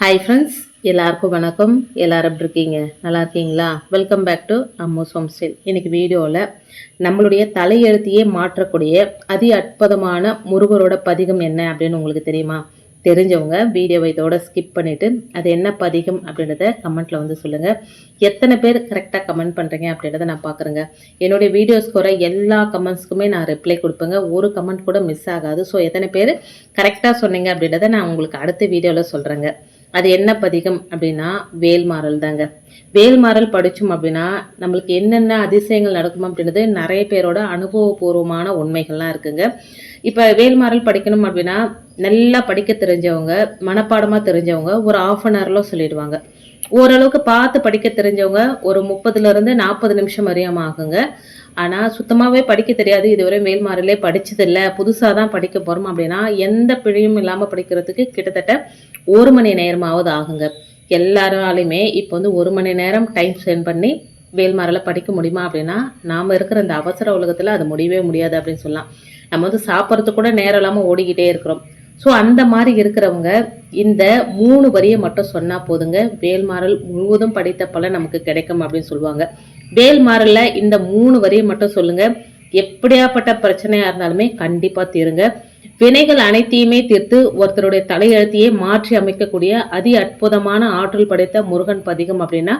Hi friends எல்லாருக்கும் வணக்கம். எல்லாரும் எப்படி இருக்கீங்க? நல்லா இருக்கீங்களா? Welcome back to Ammu's home style இன்னைக்கு வீடியோவில் நம்மளுடைய தலையெழுத்தையே மாற்றக்கூடிய அதி அற்புதமான முருகரோட பதிகம் என்ன அப்படின்னு உங்களுக்கு தெரியுமா? தெரிஞ்சவங்க வீடியோவை இதோட ஸ்கிப் பண்ணிவிட்டு அது என்ன பதிகம் அப்படின்றத கமெண்ட்டில் வந்து சொல்லுங்கள் எத்தனை பேர் கரெக்டாக கமெண்ட் பண்ணுறீங்க அப்படின்றத நான் பார்க்குறேங்க என்னுடைய வீடியோஸ் வர எல்லா கமெண்ட்ஸ்க்குமே நான் ரிப்ளை கொடுப்பேங்க. ஒரு கமெண்ட் கூட மிஸ் ஆகாது. ஸோ எத்தனை பேர் கரெக்டாக சொன்னீங்க அப்படின்றத நான் உங்களுக்கு அடுத்த வீடியோவில் சொல்கிறேங்க அது என்ன பதிகம் அப்படின்னா வேல்மாறல் தாங்க. வேல்மாறல் படித்தோம் அப்படின்னா நம்மளுக்கு என்னென்ன அதிசயங்கள் நடக்கும் அப்படின்றது நிறைய பேரோட அனுபவபூர்வமான உண்மைகள்லாம் இருக்குங்க. இப்போ வேல்மாறல் படிக்கணும் அப்படின்னா நல்லா படிக்க தெரிஞ்சவங்க மனப்பாடமாக தெரிஞ்சவங்க ஒரு ஆஃப் அன் ஹவரில் சொல்லிடுவாங்க. ஓரளவுக்கு பார்த்து படிக்க தெரிஞ்சவங்க ஒரு முப்பதுலேருந்து நாற்பது நிமிஷம் வரையும் ஆகுங்க. ஆனால் சுத்தமாகவே படிக்க தெரியாது. இதுவரை மேல்மாறிலே படித்ததில்லை புதுசாக தான் படிக்க போகிறோம் அப்படின்னா எந்த பிழையும் இல்லாமல் படிக்கிறதுக்கு கிட்டத்தட்ட ஒரு மணி நேரமாவது ஆகுங்க. எல்லாராலையுமே இப்போ வந்து ஒரு மணி நேரம் டைம் ஸ்பெண்ட் பண்ணி வேல்மாரில் படிக்க முடியுமா அப்படின்னா நாம் இருக்கிற இந்த அவசர உலகத்தில் அது முடியவே முடியாது அப்படின்னு சொல்லலாம். நம்ம வந்து சாப்பிட்றதுக்கு கூட நேரம் இல்லாமல் ஓடிக்கிட்டே இருக்கிறோம். ஸோ அந்த மாதிரி இருக்கிறவங்க இந்த மூணு வரியை மட்டும் சொன்னால் போதுங்க. வேல்மாறல் முழுவதும் படித்த பலன் நமக்கு கிடைக்கும் அப்படின்னு சொல்லுவாங்க. வேல்மாறல்ல இந்த மூணு வரியை மட்டும் சொல்லுங்க. எப்படியாப்பட்ட பிரச்சனையா இருந்தாலுமே கண்டிப்பா தீருங்க. வினைகள் அனைத்தையுமே தீர்த்து ஒருத்தருடைய தலையெழுத்தையே மாற்றி அமைக்கக்கூடிய அதி அற்புதமான ஆற்றல் படைத்த முருகன் பதிகம் அப்படின்னா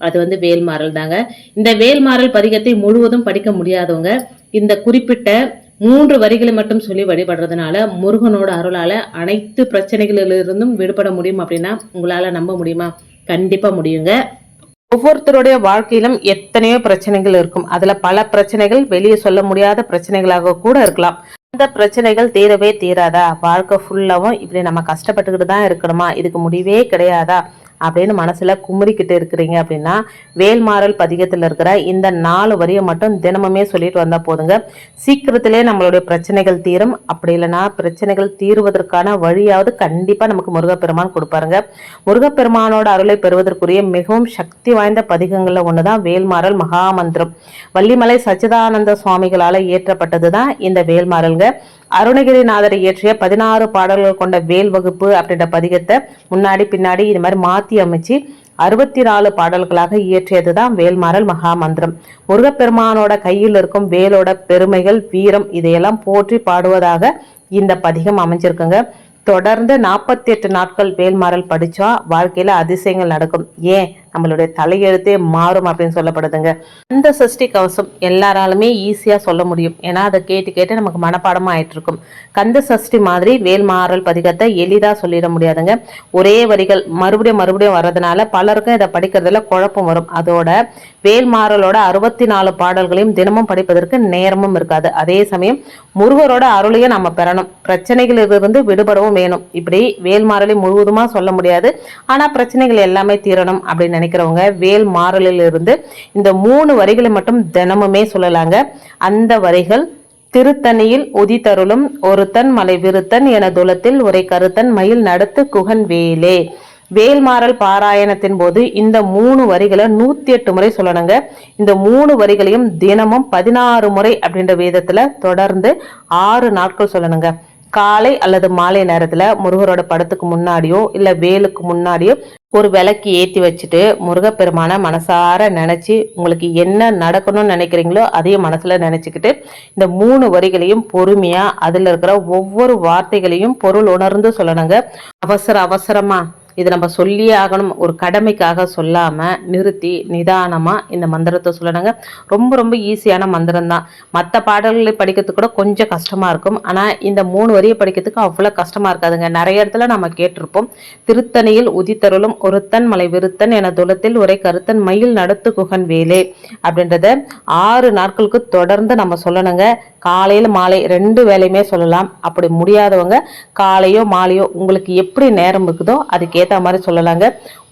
அது வந்து வேல்மாறல் தாங்க. இந்த வேல்மாறல் பதிகத்தை முழுவதும் படிக்க முடியாதவங்க இந்த குறிப்பிட்ட மூன்று வரிகளை மட்டும் சொல்லி வழிபடுறதுனால முருகனோட அருளால அனைத்து பிரச்சனைகளிலிருந்தும் விடுபட முடியும் அப்படின்னா உங்களால நம்ப முடியுமா? கண்டிப்பா முடியுங்க. ஒவ்வொருத்தருடைய வாழ்க்கையிலும் எத்தனையோ பிரச்சனைகள் இருக்கும். அதுல பல பிரச்சனைகள் வெளியே சொல்ல முடியாத பிரச்சனைகளாக கூட இருக்கலாம். அந்த பிரச்சனைகள் தீரவே தீராதா? வாழ்க்கை ஃபுல்லாவும் இப்படி நம்ம கஷ்டப்பட்டுக்கிட்டு தான் இருக்கணுமா? இதுக்கு முடிவே கிடையாதா? அப்படின்னு மனசில் குமுறிக்கிட்டு இருக்கிறீங்க அப்படின்னா வேல்மாறல் பதிகத்தில் இருக்கிற இந்த நாலு வரியை மட்டும் தினமுமே சொல்லிட்டு வந்தால் போதுங்க. சீக்கிரத்திலே நம்மளுடைய பிரச்சனைகள் தீரும். அப்படி இல்லைன்னா பிரச்சனைகள் தீர்வதற்கான வழியாவது கண்டிப்பாக நமக்கு முருகப்பெருமான் கொடுப்பாருங்க. முருகப்பெருமானோட அருளை பெறுவதற்குரிய மிகவும் சக்தி வாய்ந்த பதிகங்களில் ஒன்று தான் வேல்மாறல் மகாமந்திரம் வள்ளிமலை சச்சிதானந்த சுவாமிகளால் இயற்றப்பட்டது தான் இந்த வேல்மாறல்ங்க அருணகிரிநாதரை இயற்றிய பதினாறு பாடல்கள் கொண்ட வேல் வகுப்பு அப்படின்ற பதிகத்தை முன்னாடி பின்னாடி இது மாதிரி மாற்றி அமைச்சு அறுபத்தி நாலு பாடல்களாக இயற்றியது தான் வேல்மாறல் மகாமந்திரம். முருகப்பெருமானோட கையில் இருக்கும் வேலோட பெருமைகள் வீரம் இதையெல்லாம் போற்றி பாடுவதாக இந்த பதிகம் அமைஞ்சிருக்குங்க. தொடர்ந்து நாற்பத்தி எட்டு நாட்கள் வேல்மாறல் படித்தா வாழ்க்கையில் அதிசயங்கள் நடக்கும். ஏன்? நம்மளுடைய தலையெழுத்தே மாறும் அப்படின்னு சொல்லப்படுதுங்க. இந்த சஷ்டி கவசம் எல்லாராலுமே ஈஸியாக சொல்ல முடியும். ஏன்னா அதை கேட்டு கேட்டு நமக்கு மனப்பாடமாக ஆயிட்டு இருக்கும் கந்த சஷ்டி மாதிரி வேல்மாறல் பதிகத்தை எளிதாக சொல்லிட முடியாதுங்க. ஒரே வரிகள் மறுபடியும் மறுபடியும் வர்றதுனால பலருக்கும் இதை படிக்கிறதுல குழப்பம் வரும். அதோட வேல்மாறலோட அறுபத்தி நாலு பாடல்களையும் தினமும் படிப்பதற்கு நேரமும் இருக்காது. அதே சமயம் முருகரோட அருளையும் நம்ம பெறணும். பிரச்சனைகளிலிருந்து விடுபடவும் வேணும். இப்படி வேல்மாறலை முழுவதுமா சொல்ல முடியாது. ஆனால் பிரச்சனைகள் எல்லாமே தீரணும் அப்படின்னு நினைக்கிறவங்க வேல் மாறலிலிருந்து இந்த மூணு வரிகளை மட்டும் தினமுமே சொல்லலாங்க. அந்த வரிகள் திருத்தணியில் உதித்தருளும் ஒருத்தன் மலை விருத்தன் என துலத்தில் உரை கருத்தன் மயில் நடத்து குகன் வேலே. வேல்மாறல் பாராயணத்தின் போது இந்த மூணு வரிகளை நூத்தி எட்டு முறை சொல்லணுங்க. இந்த மூணு வரிகளையும் தினமும் பதினாறு முறை அப்படின்ற வேதத்துல தொடர்ந்து ஆறு நாட்கள் சொல்லணுங்க. காலை அல்லது மாலை நேரத்துல முருகரோட படத்துக்கு முன்னாடியோ இல்ல வேலுக்கு முன்னாடியோ ஒரு விளக்கு ஏற்றி வச்சுட்டு முருகப்பெருமான மனசார நினச்சி உங்களுக்கு என்ன நடக்கணும்னு நினைக்கிறீங்களோ அதையும் மனசில் நினச்சிக்கிட்டு இந்த மூணு வரிகளையும் பொறுமையாக அதில் இருக்கிற ஒவ்வொரு வார்த்தைகளையும் பொருள் உணர்ந்து சொல்லணுங்க. அவசர அவசரமாக இது நம்ம சொல்லியே ஆகணும். ஒரு கடமைக்காக சொல்லாமல் நிறுத்தி நிதானமாக இந்த மந்திரத்தை சொல்லணுங்க. ரொம்ப ரொம்ப ஈஸியான மந்திரம் தான் மற்ற பாடல்களை படிக்கிறதுக்கு கூட கொஞ்சம் கஷ்டமாக இருக்கும். ஆனால் இந்த மூணு வரியை படிக்கிறதுக்கு அவ்வளோ கஷ்டமாக இருக்காதுங்க. நிறைய இடத்துல நம்ம கேட்டிருப்போம். திருத்தணியில் உதித்தருளும் ஒருத்தன் மலை விருத்தன் என துலத்தில் ஒரே கருத்தன் மயில் நடத்து குகன் வேலே அப்படின்றத ஆறு நாட்களுக்கு தொடர்ந்து நம்ம சொல்லணுங்க. காலையில் மாலை ரெண்டு வேலையுமே சொல்லலாம். அப்படி முடியாதவங்க காலையோ மாலையோ உங்களுக்கு எப்படி நேரம் இருக்குதோ அதுக்கு ஏற்ற மாதிரி சொல்லலாங்க.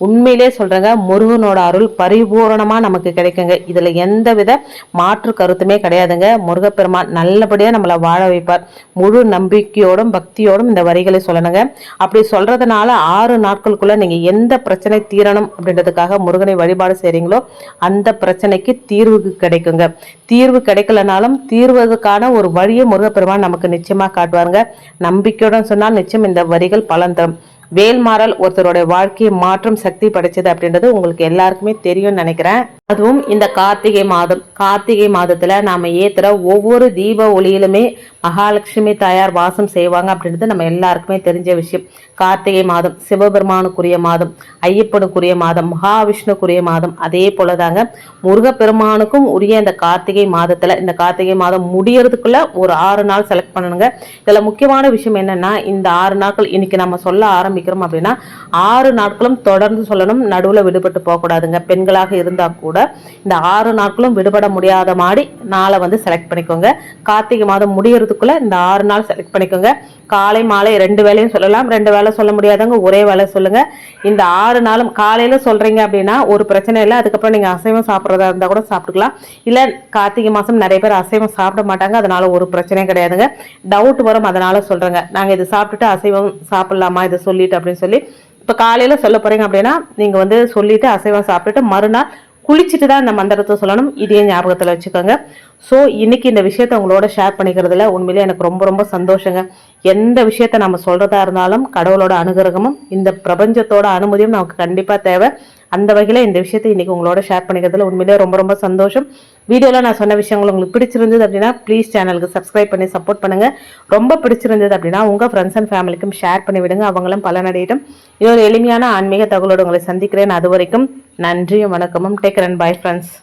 உண்மையிலே சொல்றேங்க முருகனோட அருள் பரிபூரணமா நமக்கு கிடைக்குங்க. இதுல எந்த வித மாற்று கருத்துமே கிடையாதுங்க. முருகப்பெருமான் நல்லபடியா நம்மளை வாழ வைப்பார். முழு நம்பிக்கையோடும் பக்தியோடும் இந்த வரிகளை சொல்லணுங்க. அப்படி சொல்றதுனால ஆறு நாட்களுக்குள்ள நீங்க எந்த பிரச்சனை தீரணும் அப்படின்றதுக்காக முருகனை வழிபாடு செய்றீங்களோ அந்த பிரச்சனைக்கு தீர்வு கிடைக்குங்க. தீர்வு கிடைக்கலனாலும் தீர்வதற்கான ஒரு வழியை முருகப்பெருமான் நமக்கு நிச்சயமா காட்டுவாருங்க. நம்பிக்கையுடன் சொன்னால் நிச்சயம் இந்த வரிகள் பலன் தரும். வேல்மாறல் ஒருத்தருடைய வாழ்க்கையை மாற்றும் சக்தி படைச்சது அப்படின்றது உங்களுக்கு எல்லாருக்குமே தெரியும்னு நினைக்கிறேன். அதுவும் இந்த கார்த்திகை மாதம் கார்த்திகை மாதத்துல நாம ஏத்துற ஒவ்வொரு தீப ஒளியிலுமே மகாலட்சுமி தாயார் வாசம் செய்வாங்க அப்படின்றது நம்ம எல்லாருக்குமே தெரிஞ்ச விஷயம். கார்த்திகை மாதம் சிவபெருமானுக்குரிய மாதம் ஐயப்பனுக்குரிய மாதம் மகாவிஷ்ணுக்குரிய மாதம் அதே போலதாங்க முருகப்பெருமானுக்கும் உரிய இந்த கார்த்திகை மாதத்துல இந்த கார்த்திகை மாதம் முடியறதுக்குள்ள ஒரு ஆறு நாள் செலக்ட் பண்ணணுங்க. இதுல முக்கியமான விஷயம் என்னன்னா இந்த ஆறு நாட்கள் இன்னைக்கு நம்ம சொல்ல ஆரம்பிக்கிறோம் அப்படின்னா ஆறு நாட்களும் தொடர்ந்து சொல்லணும். நடுவுல விடுபட்டு போகக்கூடாதுங்க. பெண்களாக இருந்தால் கூட இந்த ஆறு நாட்களும் விடுபட முடியாத மாதிரி நாளை வந்து செலக்ட் பண்ணிக்கோங்க. கார்த்திகை மாதம் முடியறதுக்குள்ள இந்த ஆறு நாள் செலக்ட் பண்ணிக்கோங்க. காலை மாலை ரெண்டு வேலையும் சொல்லலாம். ரெண்டு வேலை சொல்ல முடியாதவங்க ஒரே வேலை சொல்லுங்க. இந்த ஆறு நாளும் காலையில் சொல்றீங்க அப்படின்னா ஒரு பிரச்சனை இல்லை. அதுக்கப்புறம் நீங்கள் அசைவம் சாப்பிட்றதா இருந்தால் கூட சாப்பிட்டுக்கலாம். இல்லை கார்த்திகை மாதம் நிறைய பேர் அசைவம் சாப்பிட மாட்டாங்க. அதனால் ஒரு பிரச்சனையும் கிடையாதுங்க. டவுட் வரும். அதனால் சொல்கிறேங்க நாங்கள் இது சாப்பிட்டுட்டு அசைவம் சாப்பிட்லாமா? இதை சொல்லிட்டு அப்படின்னு சொல்லி இப்போ காலையில் சொல்ல போறீங்க அப்படின்னா நீங்க வந்து சொல்லிட்டு அசைவம் சாப்பிட்டுட்டு மறுநாள் குளிச்சுட்டு தான் இந்த மந்திரத்தை சொல்லணும். இதே ஞாபகத்தில் வச்சுக்கோங்க. ஸோ இன்னைக்கு இந்த விஷயத்த உங்களோட ஷேர் பண்ணிக்கிறதுல உண்மையிலே எனக்கு ரொம்ப ரொம்ப சந்தோஷங்க. எந்த விஷயத்த நம்ம சொல்றதா இருந்தாலும் கடவுளோட அனுகிரகமும் இந்த பிரபஞ்சத்தோட அனுமதியும் நமக்கு கண்டிப்பாக தேவை. அந்த வகையில் இந்த விஷயத்தை இன்னைக்கு உங்களோட ஷேர் பண்ணிக்கிறதுல உண்மையிலே ரொம்ப ரொம்ப சந்தோஷம். வீடியோவில் நான் சொன்ன விஷயங்கள் உங்களுக்கு பிடிச்சிருந்தது அப்படின்னா ப்ளீஸ் சேனலுக்கு சப்ஸ்கிரைப் பண்ணி சப்போர்ட் பண்ணுங்க. ரொம்ப பிடிச்சிருந்தது அப்படின்னா உங்கள் ஃப்ரெண்ட்ஸ் அண்ட் ஃபேமிலிக்கும் ஷேர் பண்ணி விடுங்க. அவங்களும் பலனடையட்டும். இது ஒரு எளிமையான ஆன்மீக தகவலோடு உங்களை சந்திக்கிறேன். அது வரைக்கும் நன்றியும் வணக்கமும். Take and bye friends